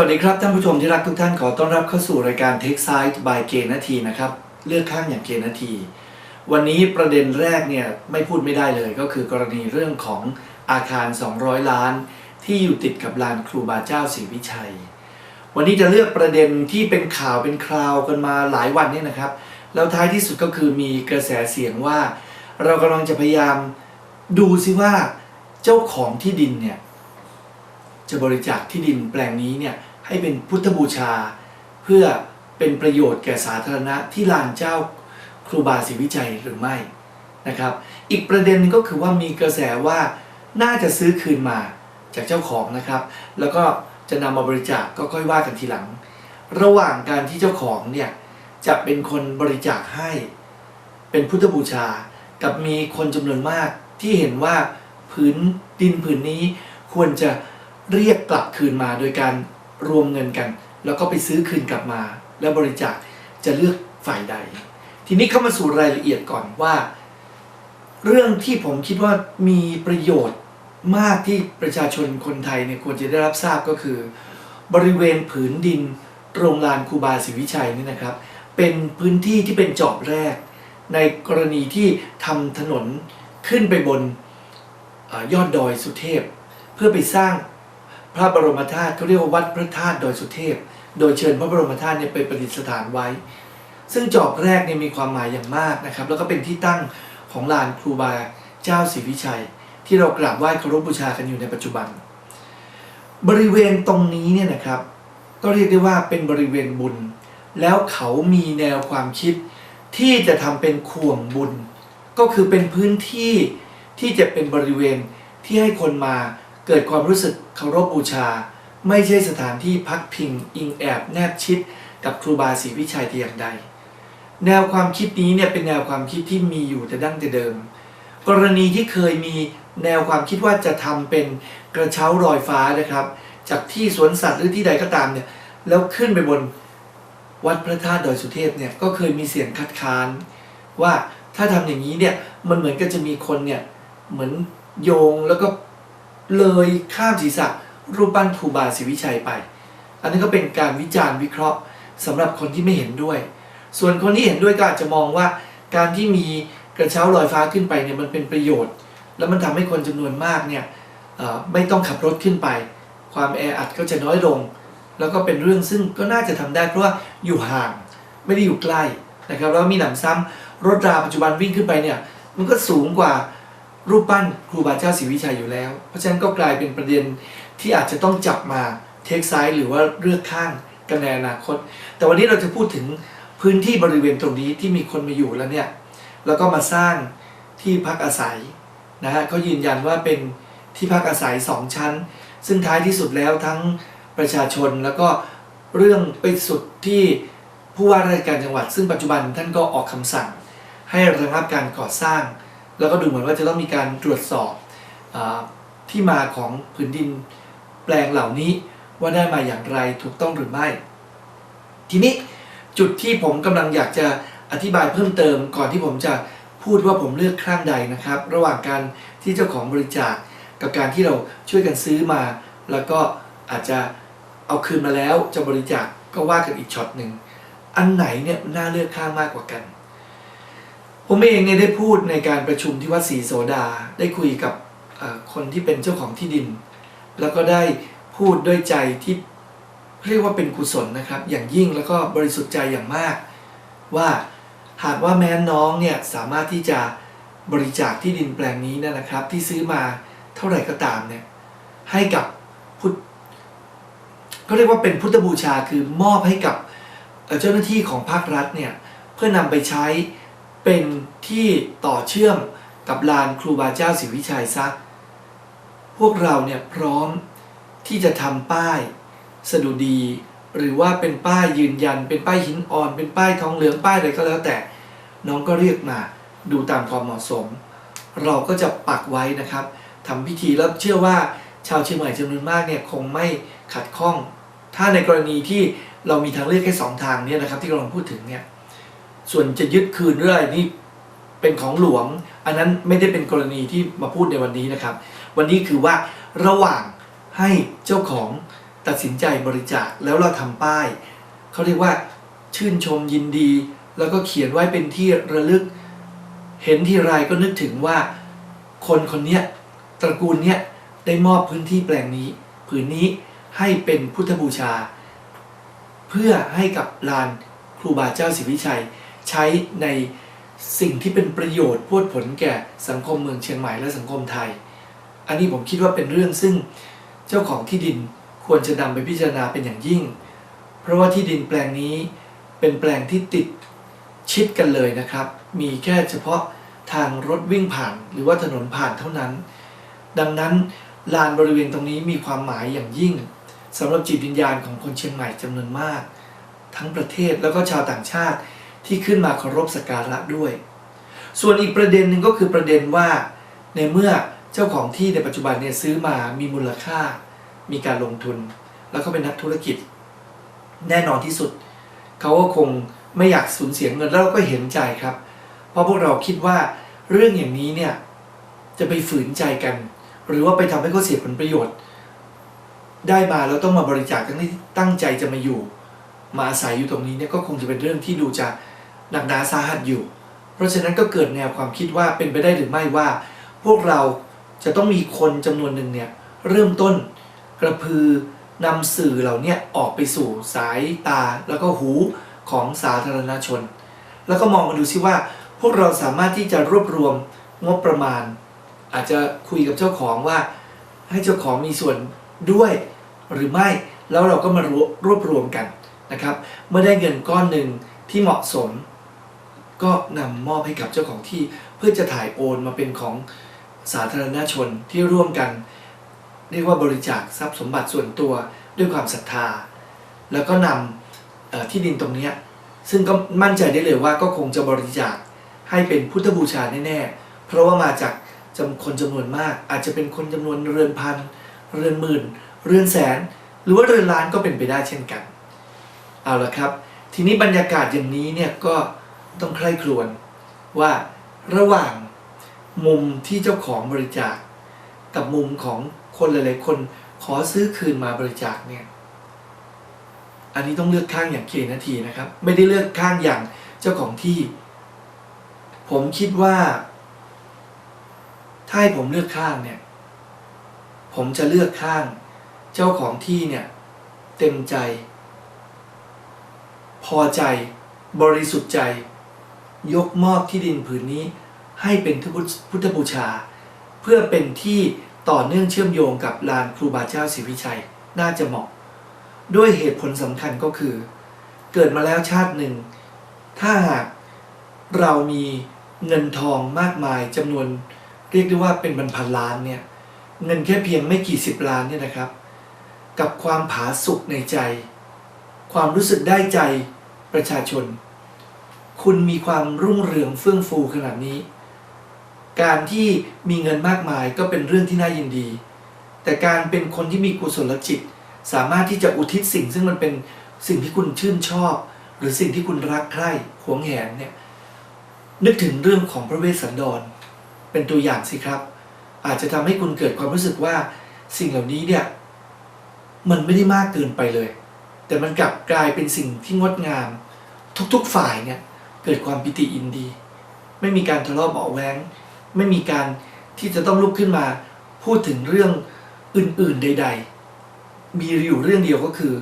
วัสดีครับท่านผู้ชมที่รักทุกท่านขอต้อนรับเข้าสู่รายการ Take Side by เกณฑ์นาทีนะครับ เลือกข้างอย่างเกณฑ์นาที วันนี้ประเด็นแรกเนี่ยไม่พูดไม่ได้เลยก็คือกรณีเรื่องของอาคาร 200 ล้าน ที่อยู่ติดกับลานครูบาเจ้าศรีวิชัย วันนี้จะเลือกประเด็นที่เป็นข่าวเป็นคราวกันมาหลายวันเนี่ยนะครับ แล้วท้ายที่สุดก็คือมีกระแสเสียงว่า เรากำลังจะพยายามดูซิว่าเจ้าของที่ดินเนี่ย จะบริจาคที่ดินแปลงนี้เนี่ยให้เป็นพุทธบูชา เพื่อเป็นประโยชน์แก่สาธารณะที่ลานเจ้าครูบาศรีวิจัยหรือไม่นะครับ อีกประเด็นหนึงก็คือว่ามีกระแสว่าน่าจะซื้อคืนมาจากเจ้าของนะครับ แล้วก็จะนำมาบริจาคก็ค่อยว่ากันทีหลัง ระหว่างการที่เจ้าของเนี่ยจะเป็นคนบริจาคให้ เป็นพุทธบูชา กับมีคนจำนวนมากที่เห็นว่าพื้นดินผืนนี้ควรจะ เรียกกลับคืนมาโดยการรวมเงินกัน แล้วก็ไปซื้อคืนกลับมา แล้วบริจาคจะเลือกฝ่ายใด ทีนี้เข้ามาสู่รายละเอียดก่อนว่า เรื่องที่ผมคิดว่ามีประโยชน์มากที่ประชาชนคนไทยเนี่ยควรจะได้รับทราบก็คือ บริเวณผืนดินโรงลานคูบาศรีวิชัยนี่นะครับ เป็นพื้นที่ที่เป็นจอบแรก ในกรณีที่ทำถนนขึ้นไปบนอยอดดอยสุเทพ เพื่อไปสร้าง พระบรมธาตุเขาเรียกว่าวัดพระธาตุดอยสุเทพ โดยเชิญพระบรมธาตุเนี่ยไปประดิษฐานไว้ ซึ่งจอบแรกเนี่ยมีความหมายอย่างมากนะครับ แล้วก็เป็นที่ตั้งของลานครูบาเจ้าศรีวิชัย ที่เรากราบไหว้เคารพบูชากันอยู่ในปัจจุบัน บริเวณตรงนี้เนี่ยนะครับ ก็เรียกได้ว่าเป็นบริเวณบุญ แล้วเขามีแนวความคิดที่จะทำเป็นข่วงบุญ ก็คือเป็นพื้นที่ที่จะเป็นบริเวณที่ให้คนมา เกิดความรู้สึกเคารพบูชา ไม่ใช่สถานที่พักพิง อิงแอบแนบชิด กับครูบาศรีวิชัยแต่อย่างใด แนวความคิดนี้เนี่ยเป็นแนวความคิดที่มีอยู่แต่ดั้งแต่เดิม กรณีที่เคยมีแนวความคิดว่าจะทำเป็นกระเช้าลอยฟ้านะครับ จากที่สวนสัตว์หรือที่ใดก็ตามเนี่ยแล้วขึ้นไปบนวัดพระธาตุดอยสุเทพเนี่ยก็เคยมีเสียงคัดค้าน ว่าถ้าทำอย่างนี้เนี่ยมันเหมือนก็จะมีคนเนี่ยเหมือนโยงแล้วก็ เลยข้ามศีรษะรูปปั้นครูบาศรีวิชัยไป อันนี้ก็เป็นการวิจารณ์วิเคราะห์สำหรับคนที่ไม่เห็นด้วย ส่วนคนที่เห็นด้วยก็อาจจะมองว่าการที่มีกระเช้าลอยฟ้าขึ้นไปเนี่ยมันเป็นประโยชน์ แล้วมันทำให้คนจำนวนมากเนี่ยไม่ต้องขับรถขึ้นไป ความแออัดก็จะน้อยลง แล้วก็เป็นเรื่องซึ่งก็น่าจะทำได้เพราะว่าอยู่ห่างไม่ได้อยู่ใกล้นะครับแล้วมีหนำซ้ำรถราปัจจุบันวิ่งขึ้นไปเนี่ยมันก็สูงกว่า รูปปั้นครูบาเจ้าศรีวิชัยอยู่แล้ว เพราะฉะนั้นก็กลายเป็นประเด็นที่อาจจะต้องจับมาเทคไซด์หรือว่าเลือกข้างกันในอนาคต แต่วันนี้เราจะพูดถึงพื้นที่บริเวณตรงนี้ที่มีคนมาอยู่แล้วเนี่ยแล้วก็มาสร้างที่พักอาศัยนะฮะเขายืนยันว่าเป็นที่พักอาศัยสองชั้น ซึ่งท้ายที่สุดแล้วทั้งประชาชนแล้วก็เรื่องไปสุดที่ผู้ว่าราชการจังหวัด ซึ่งปัจจุบันท่านก็ออกคำสั่ง ให้ระงับการก่อสร้าง แล้วก็ดูเหมือนว่าจะต้องมีการตรวจสอบอที่มาของพื้นดินแปลงเหล่านี้ว่าได้มาอย่างไรถูกต้องหรือไม่ ทีนี้จุดที่ผมกำลังอยากจะอธิบายเพิ่มเติมก่อนที่ผมจะพูดว่าผมเลือกข้างใดนะครับ ระหว่างการที่เจ้าของบริจาคกับการที่เราช่วยกันซื้อมา แล้วก็อาจจะเอาคืนมาแล้วจะบริจาคก็ว่ากันอีกช็อตหนึ่งอันไหนเนี่ยน่าเลือกข้างมากกว่ากัน ผมเองเนี่ยได้พูดในการประชุมที่วัดศรีโสดา ได้คุยกับคนที่เป็นเจ้าของที่ดิน แล้วก็ได้พูดด้วยใจที่เรียกว่าเป็นกุศลนะครับ อย่างยิ่งแล้วก็บริสุทธิ์ใจอย่างมาก ว่าหากว่าแม้น้องเนี่ยสามารถที่จะบริจาคที่ดินแปลงนี้นยนะครับ ที่ซื้อมาเท่าไหร่ก็ตามเนี่ยให้กับพุทธก็เรียกว่าเป็นพุทธบูชาคือมอบให้กับเอ่อเจ้าหน้าที่ของภาครัฐเนี่ยเพื่อนำไปใช้ เป็นที่ต่อเชื่อมกับลานครูบาเจ้าศรีวิชัยซะพวกเราเนี่ยพร้อมที่จะทำป้ายสดุดี หรือว่าเป็นป้ายยืนยัน เป็นป้ายหินอ่อน เป็นป้ายทองเหลืองป้ายอะไรก็แล้วแต่ น้องก็เรียกมาดูตามความเหมาะสม เราก็จะปักไว้นะครับทำพิธีแล้วเชื่อว่าชาวเชียงใหม่จำนวนมากเนี่ยคงไม่ขัดข้อง ถ้าในกรณีที่เรามีทางเลือกแค่สองทางเนี่ยนะครับที่กำลังพูดถึงเนี่ย ส่วนจะยึดคืนหรืออะไรนี่เป็นของหลวง อันนั้นไม่ได้เป็นกรณีที่มาพูดในวันนี้นะครับ วันนี้คือว่าระหว่างให้เจ้าของตัดสินใจบริจาคแล้วเราทำป้ายเขาเรียกว่าชื่นชมยินดี แล้วก็เขียนไว้เป็นที่ระลึก เห็นทีไรก็นึกถึงว่า คนคนนี้ตระกูลเนี้ยได้มอบพื้นที่แปลงนี้ผืนนี้ให้เป็นพุทธบูชา เพื่อให้กับลานครูบาเจ้าศรีวิชัย ใช้ในสิ่งที่เป็นประโยชน์พูดผลแก่สังคมเมืองเชียงใหม่และสังคมไทย อันนี้ผมคิดว่าเป็นเรื่องซึ่งเจ้าของที่ดินควรจะนำไปพิจารณาเป็นอย่างยิ่ง เพราะว่าที่ดินแปลงนี้เป็นแปลงที่ติดชิดกันเลยนะครับ มีแค่เฉพาะทางรถวิ่งผ่านหรือว่าถนนผ่านเท่านั้น ดังนั้นลานบริเวณตรงนี้มีความหมายอย่างยิ่งสำหรับจิตวิญญาณของคนเชียงใหม่จำนวนมาก ทั้งประเทศแล้วก็ชาวต่างชาติ ที่ขึ้นมาเคารพสักการะด้วย ส่วนอีกประเด็นหนึ่งก็คือประเด็นว่า ในเมื่อเจ้าของที่ในปัจจุบันเนี่ยซื้อมามีมูลค่า มีการลงทุน แล้วก็เป็นนักธุรกิจ แน่นอนที่สุด เขาก็คงไม่อยากสูญเสียเงินแล้วเราก็เห็นใจครับ เพราะพวกเราคิดว่าเรื่องอย่างนี้เนี่ยจะไปฝืนใจกัน หรือว่าไปทำให้เขาเสียผลประโยชน์ ได้มาแล้วต้องมาบริจาคทั้งที่ตั้งใจจะมาอยู่ มาอาศัยอยู่ตรงนี้เนี่ยก็คงจะเป็นเรื่องที่ดูจะ หนักหนาสาหัสอยู่ เพราะฉะนั้นก็เกิดแนวความคิดว่าเป็นไปได้หรือไม่ว่า พวกเราจะต้องมีคนจำนวนหนึ่งเนี่ยเริ่มต้นกระพือนำสื่อเหล่านี้ออกไปสู่สายตาแล้วก็หูของสาธารณชน แล้วก็มองมาดูซิว่า พวกเราสามารถที่จะรวบรวมงบประมาณ อาจจะคุยกับเจ้าของว่า ให้เจ้าของมีส่วนด้วยหรือไม่แล้วเราก็มารวบรวมกันนะครับ เมื่อได้เงินก้อนหนึ่งที่เหมาะสม ก็นำมอบให้กับเจ้าของที่เพื่อจะถ่ายโอนมาเป็นของสาธารณชนที่ร่วมกัน เรียกว่าบริจาคทรัพย์สมบัติส่วนตัวด้วยความศรัทธา แล้วก็นำที่ดินตรงนี้ซึ่งก็มั่นใจได้เลยว่าก็คงจะบริจาคให้เป็นพุทธบูชาแน่ๆ เพราะว่ามาจากจำคนจำนวนมาก อาจจะเป็นคนจำนวนเรือนพันเรือนหมื่น เรือนแสน หรือว่าเรือนล้านก็เป็นไปได้เช่นกัน เอาละครับ ทีนี้บรรยากาศอย่างนี้เนี่ยก็ ต้องใคร่ครวญว่าระหว่างมุมที่เจ้าของบริจาค กับมุมของคนหลายๆ คนขอซื้อคืนมาบริจาคเนี่ย อันนี้ต้องเลือกข้างอย่างเคนาทีนะครับ ไม่ได้เลือกข้างอย่างเจ้าของที่ ผมคิดว่า ถ้าให้ผมเลือกข้างเนี่ย ผมจะเลือกข้าง เจ้าของที่เนี่ย เต็มใจ พอใจ บริสุทธิ์ใจ ยกมอบที่ดินผืนนี้ ให้เป็นพุทธบูชา เพื่อเป็นที่ต่อเนื่องเชื่อมโยงกับลานครูบาเจ้าศรีวิชัยน่าจะเหมาะ ด้วยเหตุผลสำคัญก็คือ เกิดมาแล้วชาติหนึ่ง ถ้าหากเรามีเงินทองมากมายจำนวนเรียกได้ว่าเป็นบรรพันล้านเนี่ยเงินแค่เพียงไม่กี่สิบล้านเนี่ยนะครับ กับความผาสุกในใจ ความรู้สึกได้ใจประชาชน คุณมีความรุ่งเรืองเฟื่องฟูขนาดนี้ การที่มีเงินมากมายก็เป็นเรื่องที่น่ายินดี แต่การเป็นคนที่มีกุศลจิต สามารถที่จะอุทิศสิ่ง ซึ่งมันเป็นสิ่งที่คุณชื่นชอบ หรือสิ่งที่คุณรักใคร่หวงแหนเนี่ยนึกถึงเรื่องของพระเวสสันดร เป็นตัวอย่างสิครับ อาจจะทำให้คุณเกิดความรู้สึกว่าสิ่งเหล่านี้เนี่ยมันไม่ได้มากเกินไปเลย แต่มันกลับกลายเป็นสิ่งที่งดงาม ทุกๆฝ่ายเนี่ย เกิดความปิติยินดี ไม่มีการทะเลาะเบาะแวงไม่มีการที่จะต้องลุกขึ้นมา พูดถึงเรื่องอื่นๆใด ๆ มีอยู่เรื่องเดียวก็คือ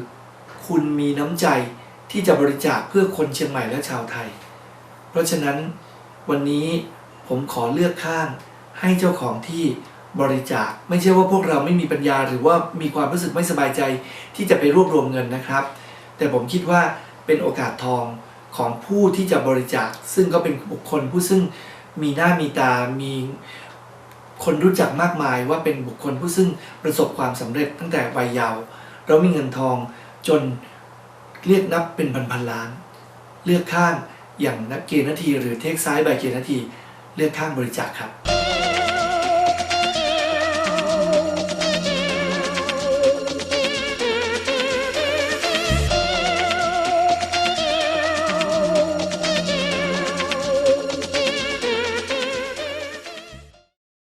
คุณมีน้ำใจที่จะบริจาคเพื่อคนเชียงใหม่และชาวไทย เพราะฉะนั้นวันนี้ผมขอเลือกข้างให้เจ้าของที่บริจาคไม่ใช่ว่าพวกเราไม่มีปัญญาหรือว่ามีความรู้สึกไม่สบายใจที่จะไปรวบรวมเงินนะครับ แต่ผมคิดว่าเป็นโอกาสทอง ของผู้ที่จะบริจาค ซึ่งก็เป็นบุคคลผู้ซึ่งมีหน้ามีตา มีคนรู้จักมากมายว่าเป็นบุคคลผู้ซึ่งประสบความสำเร็จตั้งแต่วัยเยาว์เรามีเงินทองจนเรียกนับเป็นพันพันๆล้าน เลือกข้างอย่างนักเกณฑ์นาที หรือเทคซ้ายใบเกณฑ์นาที เลือกข้างบริจาคครับ